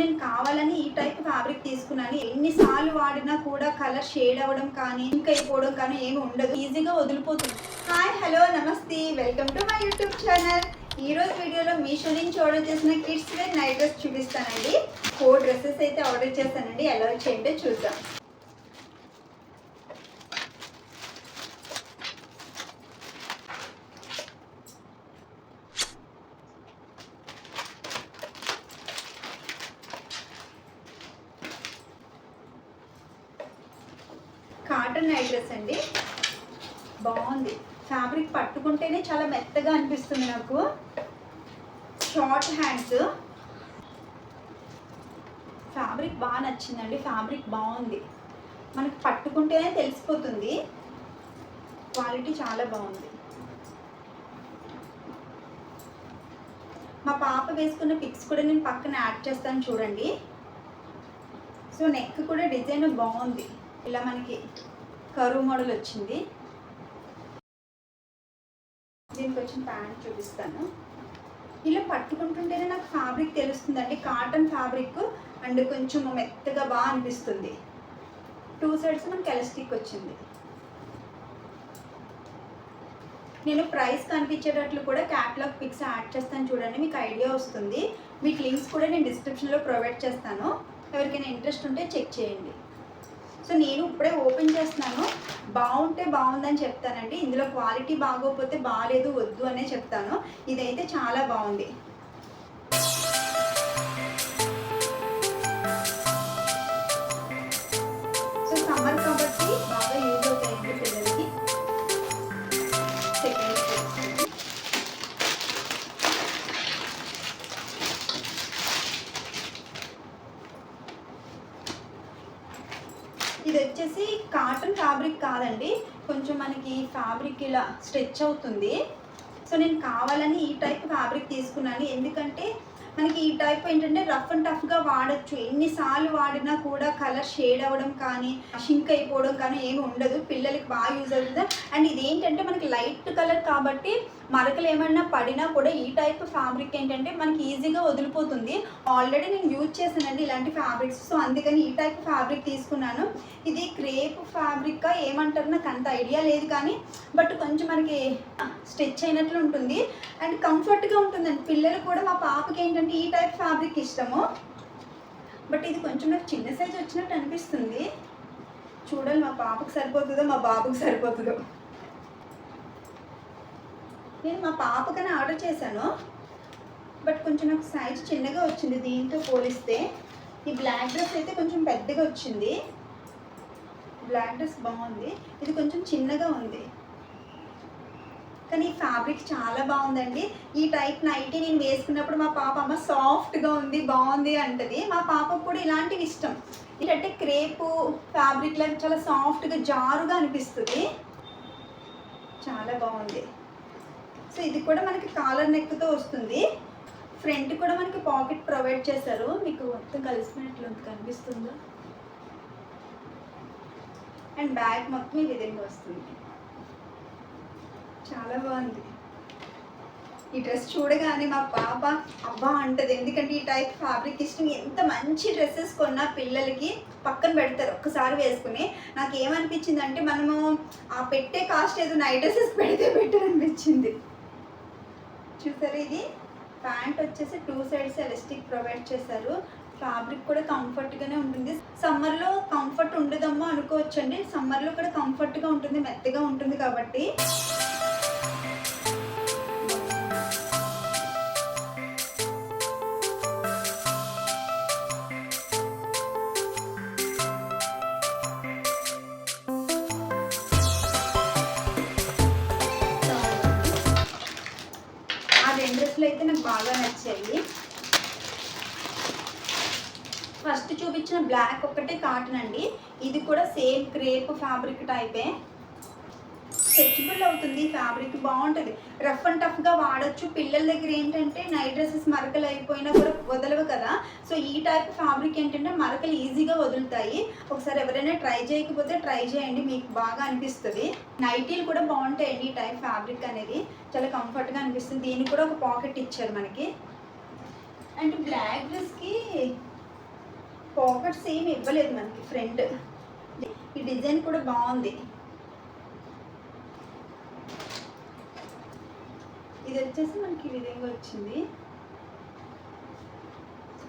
నేను కావాలని ఈ టైప్ ఫ్యాబ్రిక్ తీసుకున్నాను. ఎన్నిసార్లు వాడినా కూడా కలర్ షేడ్ అవ్వడం కానీ ఇంకా అయిపోవడం కానీ ఏమి ఉండదు. ఈజీగా వదిలిపోతుంది. హాయ్ హలో నమస్తే. Welcome to my YouTube channel ఈ రోజు వీడియోలో మీషో నుంచి ఆర్డర్ చేసిన కిడ్స్ వేర్ నైట్ డ్రెస్ చూపిస్తానండి. ఫోర్ డ్రెస్సెస్ అయితే ఆర్డర్ చేస్తానండి ఎలా వచ్చేయంటే చూద్దాం. కాటన్ నైట్ డ్రెస్ అండి. బాగుంది. ఫ్యాబ్రిక్ పట్టుకుంటేనే చాలా మెత్తగా అనిపిస్తుంది నాకు. Short hands. ఫ్యాబ్రిక్ బాగా నచ్చిందండి. ఫ్యాబ్రిక్ బాగుంది. మనకి పట్టుకుంటేనే తెలిసిపోతుంది. క్వాలిటీ చాలా బాగుంది. మా పాప వేసుకున్న పిక్స్ కూడా నేను పక్కన యాడ్ చేస్తాను చూడండి. సో నెక్ కూడా డిజైన్ బాగుంది. ఇలా మనకి కరువు మోడల్ వచ్చింది. దీనికి వచ్చిన ప్యాంట్ చూపిస్తాను. ఇలా పట్టుకుంటుంటేనే నాకు ఫ్యాబ్రిక్ తెలుస్తుంది అంటే కాటన్ ఫ్యాబ్రిక్ అండ్ కొంచెం మెత్తగా బాగా అనిపిస్తుంది. టూ సైడ్స్ మనకి ఎలస్టిక్ వచ్చింది. నేను ప్రైస్ కనిపించేటట్లు కూడా క్యాట్లాగ్ పిక్స్ యాడ్ చేస్తాను చూడండి మీకు ఐడియా వస్తుంది. మీకు లింక్స్ కూడా నేను డిస్క్రిప్షన్లో ప్రొవైడ్ చేస్తాను. ఎవరికైనా ఇంట్రెస్ట్ ఉంటే చెక్ చేయండి. సో నేను ఇప్పుడే ఓపెన్ చేస్తున్నాను. బాగుంటే బాగుందని చెప్తానండి. ఇందులో క్వాలిటీ బాగోకపోతే బాగాలేదు వద్దు అనే చెప్తాను. ఇదైతే చాలా బాగుంది. కొంచెం మనకి ఫ్యాబ్రిక్ ఇలా స్ట్రెచ్ అవుతుంది. సో నేను కావాలని ఈ టైప్ ఫ్యాబ్రిక్ తీసుకున్నాను. ఎందుకంటే మనకి ఈ టైప్ ఏంటంటే రఫ్ అండ్ టఫ్గా వాడచ్చు. ఎన్నిసార్లు వాడినా కూడా కలర్ షేడ్ అవ్వడం కానీ షింక్ అయిపోవడం కానీ ఏమి ఉండదు. పిల్లలకి బాగా యూజ్ అవుతుంది. అండ్ ఇది ఏంటంటే మనకి లైట్ కలర్ కాబట్టి మరకలు ఏమన్నా పడినా కూడా ఈ టైప్ ఫ్యాబ్రిక్ ఏంటంటే మనకి ఈజీగా వదిలిపోతుంది. ఆల్రెడీ నేను యూజ్ చేశానండి ఇలాంటి ఫ్యాబ్రిక్స్ సో అందుకని ఈ టైప్ ఫ్యాబ్రిక్ తీసుకున్నాను. ఇది క్రేప్ ఫ్యాబ్రిక్ ఏమంటారు నాకు అంత ఐడియా లేదు కానీ బట్ కొంచెం మనకి స్ట్రెచ్ అయినట్లు ఉంటుంది. అండ్ కంఫర్ట్గా ఉంటుందండి. పిల్లలు కూడా మా పాపకి ఏంటంటే ఈ టైప్ ఫ్యాబ్రిక్ ఇష్టము. బట్ ఇది కొంచెం నాకు చిన్న సైజ్ వచ్చినట్టు అనిపిస్తుంది. చూడాలి మా పాపకు సరిపోతుందో మా బాబుకి సరిపోతుందో. నేను మా పాపకనే ఆర్డర్ చేశాను. బట్ కొంచెం నాకు సైజ్ చిన్నగా వచ్చింది. దీంతో పోలిస్తే ఈ బ్లాక్ డ్రెస్ అయితే కొంచెం పెద్దగా వచ్చింది. బ్లాక్ డ్రెస్ బాగుంది. ఇది కొంచెం చిన్నగా ఉంది. కానీ ఈ ఫ్యాబ్రిక్ చాలా బాగుందండి. ఈ టైప్ నైటీ నేను వేసుకున్నప్పుడు మా పాప అమ్మ సాఫ్ట్గా ఉంది బాగుంది అంటది. మా పాపకు కూడా ఇలాంటివి ఇష్టం. ఏంటంటే క్రేపు ఫ్యాబ్రిక్ లాగా చాలా సాఫ్ట్గా జారుగా అనిపిస్తుంది. చాలా బాగుంది. సో ఇది కూడా మనకి కాలర్ నెక్తో వస్తుంది. ఫ్రంట్ కూడా మనకి పాకెట్ ప్రొవైడ్ చేశారు. మీకు మొత్తం కలిసినట్లు కనిపిస్తుందా? అండ్ బ్యాగ్ మొత్తం ఈ విధంగా వస్తుంది. చాలా బాగుంది. ఈ డ్రెస్ చూడగానే మా పాప అబ్బా అంటది. ఎందుకంటే ఈ టైప్ ఫ్యాబ్రిక్ ఇష్టం ఎంత మంచి డ్రెస్సెస్ కొన్నా పిల్లలకి పక్కన పెడతారు ఒక్కసారి వేసుకుని. నాకు ఏమనిపించింది అంటే మనము ఆ పెట్టే కాస్ట్ ఏదో నైట్ డ్రెస్సెస్ పెడితే బెటర్ అనిపించింది. చూసారు ఇది? ప్యాంట్ వచ్చేసి టూ సైడ్స్ ఎలాస్టిక్ ప్రొవైడ్ చేశారు. ఫ్యాబ్రిక్ కూడా కంఫర్ట్గానే ఉంటుంది. సమ్మర్లో కంఫర్ట్ ఉండదమ్మా అనుకోవచ్చండి. సమ్మర్లో కూడా కంఫర్ట్గా ఉంటుంది మెత్తగా ఉంటుంది కాబట్టి. ఫస్ట్ చూపించిన బ్లాక్ ఒక్కటే కాటన్ అండి. ఇది కూడా సేమ్ క్రేప్ ఫ్యాబ్రిక్ టైపే. స్ట్రెచబుల్ అవుతుంది ఫ్యాబ్రిక్ బాగుంటుంది. రఫ్ అండ్ టఫ్గా వాడచ్చు. పిల్లల దగ్గర ఏంటంటే నైట్ డ్రెస్సెస్ మరకలు అయిపోయినా కూడా వదలవు కదా. సో ఈ టైప్ ఫ్యాబ్రిక్ ఏంటంటే మరకలు ఈజీగా వదులుతాయి. ఒకసారి ఎవరైనా ట్రై చేయకపోతే ట్రై చేయండి మీకు బాగా అనిపిస్తుంది. నైటీలు కూడా బాగుంటాయండి ఈ టైప్ ఫ్యాబ్రిక్ అనేది. చాలా కంఫర్ట్గా అనిపిస్తుంది. దీనికి కూడా ఒక పాకెట్ ఇచ్చారు మనకి. అండ్ బ్లాక్ డ్రెస్కి పాకెట్స్ ఏమి ఇవ్వలేదు మనకి ఫ్రంట్ ఈ డిజైన్ కూడా బాగుంది. ఇది వచ్చేసి మనకి ఈ విధంగా వచ్చింది.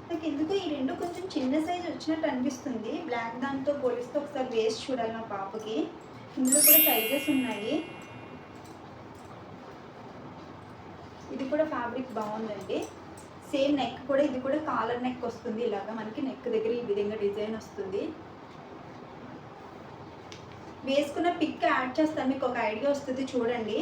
నాకు ఎందుకు ఈ రెండు కొంచెం చిన్న సైజ్ వచ్చినట్టు అనిపిస్తుంది. బ్లాక్ దాంతో పోలిస్తే ఒకసారి వేస్ట్ చూడాలి మా పాపకి. ఇందులో కూడా సైజెస్ ఉన్నాయి. ఇది కూడా ఫ్యాబ్రిక్ బాగుందండి. సేమ్ నెక్ కూడా ఇది కూడా కాలర్ నెక్ వస్తుంది ఇలాగా. మనకి నెక్ దగ్గర ఈ విధంగా డిజైన్ వస్తుంది. వేసుకున్న పిక్ యాడ్ చేస్తాను మీకు ఒక ఐడియా వస్తుంది చూడండి.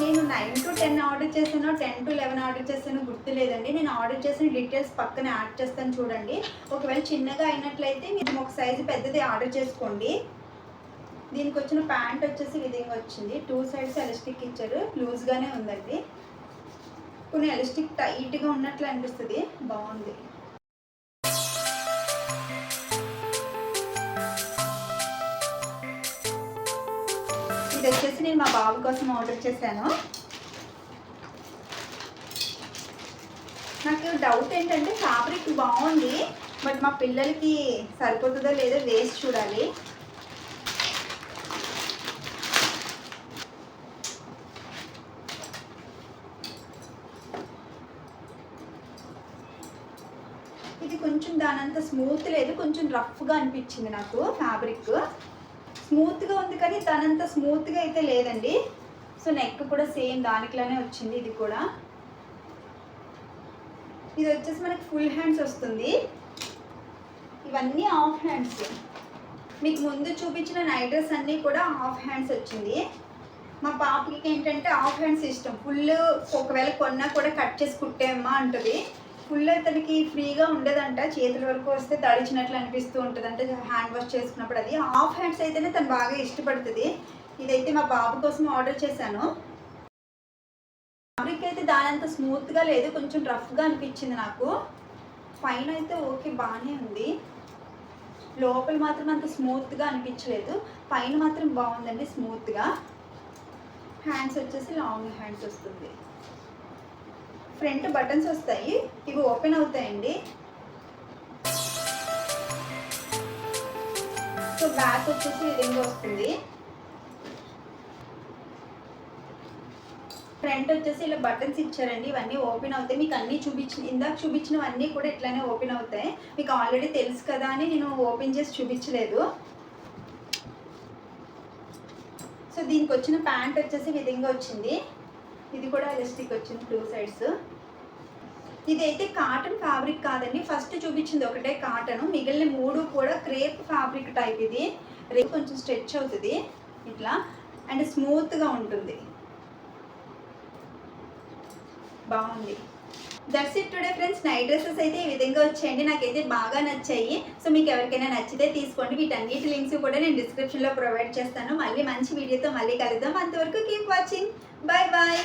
నేను నైన్ టు టెన్ ఆర్డర్ చేశాను టెన్ టు లెవెన్ ఆర్డర్ చేశాను గుర్తు లేదండి నేను ఆర్డర్ చేసిన డీటెయిల్స్ పక్కన యాడ్ చేస్తాను చూడండి. ఒకవేళ చిన్నగా అయినట్లయితే మీరు ఒక సైజు పెద్దది ఆర్డర్ చేసుకోండి. దీనికి వచ్చిన ప్యాంట్ వచ్చేసి విధంగా వచ్చింది. టూ సైడ్స్ ఎలాస్టిక్ ఇచ్చారు. లూజ్గానే ఉందండి. కొన్ని ఎలాస్టిక్ టైట్గా ఉన్నట్లు అనిపిస్తుంది. బాగుంది. ఇది వచ్చేసి నేను మా బాబు కోసం ఆర్డర్ చేశాను. నాకు డౌట్ ఏంటంటే ఫ్యాబ్రిక్ బాగుంది. బట్ మా పిల్లలకి సరిపోతుందో లేదో వేసి చూడాలి ఇది అంత స్మూత్ లేదు. కొంచెం రఫ్గా అనిపించింది నాకు ఫ్యాబ్రిక్ స్మూత్గా ఉంది కానీ తనంత స్మూత్గా అయితే లేదండి. సో నెక్ కూడా సేమ్ దానికిలానే వచ్చింది ఇది కూడా. ఇది వచ్చేసి మనకి ఫుల్ హ్యాండ్స్ వస్తుంది. ఇవన్నీ హాఫ్ హ్యాండ్స్ మీకు ముందు చూపించిన నైట్ డ్రెస్ అన్నీ కూడా హాఫ్ హ్యాండ్స్ వచ్చింది. మా పాపకి ఏంటంటే హాఫ్ హ్యాండ్స్ ఇష్టం. ఫుల్ ఒకవేళ కొన్నా కూడా కట్ చేసి కుట్టేమ్మా అంటుంది. ఫుల్ తనకి ఫ్రీగా ఉండదంట. చేతుల వరకు వస్తే తడిచినట్లు అనిపిస్తూ ఉంటుంది అంటే హ్యాండ్ వాష్ చేసుకున్నప్పుడు అది. హాఫ్ హ్యాండ్స్ అయితేనే తను బాగా ఇష్టపడుతుంది. ఇదైతే మా బాబు కోసం ఆర్డర్ చేశాను. ఫ్యాబ్రిక్ అయితే దానంత స్మూత్గా లేదు. కొంచెం రఫ్గా అనిపించింది నాకు. పైన అయితే ఓకే బాగానే ఉంది. లోపల మాత్రం అంత స్మూత్గా అనిపించలేదు. పైన మాత్రం బాగుందండి స్మూత్గా హ్యాండ్స్ వచ్చేసి లాంగ్ హ్యాండ్స్ వస్తుంది. ఫ్రంట్ బటన్స్ వస్తాయి. ఇవి ఓపెన్ అవుతాయండి. సో బ్యాక్ వచ్చేసి విధంగా వస్తుంది. ఫ్రంట్ వచ్చేసి ఇలా బటన్స్ ఇచ్చారండి. ఇవన్నీ ఓపెన్ అవుతాయి. మీకు అన్నీ చూపించిన ఇందాక చూపించినవన్నీ కూడా ఇట్లానే ఓపెన్ అవుతాయి. మీకు ఆల్రెడీ తెలుసు కదా అని నేను ఓపెన్ చేసి చూపించలేదు. సో దీనికి వచ్చిన ప్యాంట్ వచ్చేసి విధంగా వచ్చింది. ఇది కూడా ఎలాస్టిక్ వచ్చింది టూ సైడ్స్ ఇది అయితే కాటన్ ఫ్యాబ్రిక్ కాదండి. ఫస్ట్ చూపించింది ఒకటే కాటన్ మిగిలిన మూడు కూడా క్రేప్ ఫ్యాబ్రిక్ టైప్ ఇది. రేపు కొంచెం స్ట్రెచ్ అవుతుంది. ఇట్లా. అండ్ స్మూత్గా ఉంటుంది. బాగుంది. That's it today friends night dresses అయితే ఈ విధంగా వచ్చాయండి. నాకైతే బాగా నచ్చాయి. సో మీకు ఎవరికైనా నచ్చితే తీసుకోండి. వీటన్నిటి లింక్స్ కూడా నేను డిస్క్రిప్షన్లో ప్రొవైడ్ చేస్తాను. మళ్ళీ మంచి వీడియోతో మళ్ళీ కలుద్దాం. అంతవరకు కీప్ వాచింగ్ బాయ్ బాయ్